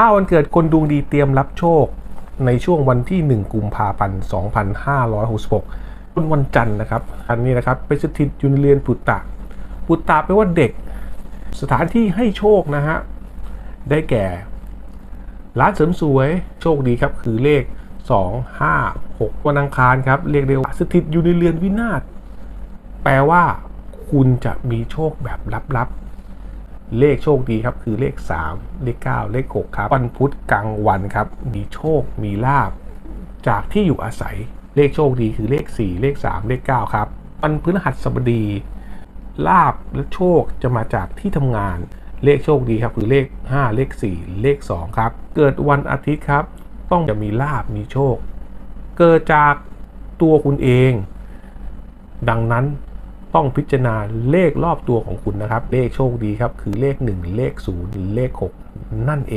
ห้าวันเกิดคนดวงดีเตรียมรับโชคในช่วงวันที่ 1 กุมภาพันธ์ 2566เป็นวันจันทร์นะครับ อันนี้นะครับเป็นสถิตอยู่ในเรือนปุตตะ ปุตตะแปลว่าเด็ก สถานที่ให้โชคนะฮะ ได้แก่ ร้านเสริมสวยโชคดีครับ คือเลข 2 5 6 วันอังคารครับ เรียกได้ว่าสถิตอยู่ในเรือนวินาศ แปลว่า คุณจะมีโชคแบบลับๆ เลขโชคดีครับคือเลข 3 เลข 9 เลข 6 ครับ วันพุธกลางวันครับ มีโชคมีลาบ จากที่อยู่อาศัยเลขโชคดีคือเลข 4 เลข 3 เลข 9 ครับ วันพฤหัสบดีลาบและโชคจะมาจากที่ทำงาน เลขโชคดีครับคือเลข 5 เลข 4 เลข 2 ครับ เกิดวันอาทิตย์ครับ ต้องจะมีลาบมีโชค เกิดจากตัวคุณเอง ดังนั้น ต้องพิจารณาเลขรอบตัวของคุณนะครับ เลขโชคดีครับ คือเลข 1 เลข0เลข 6 นั่นเอง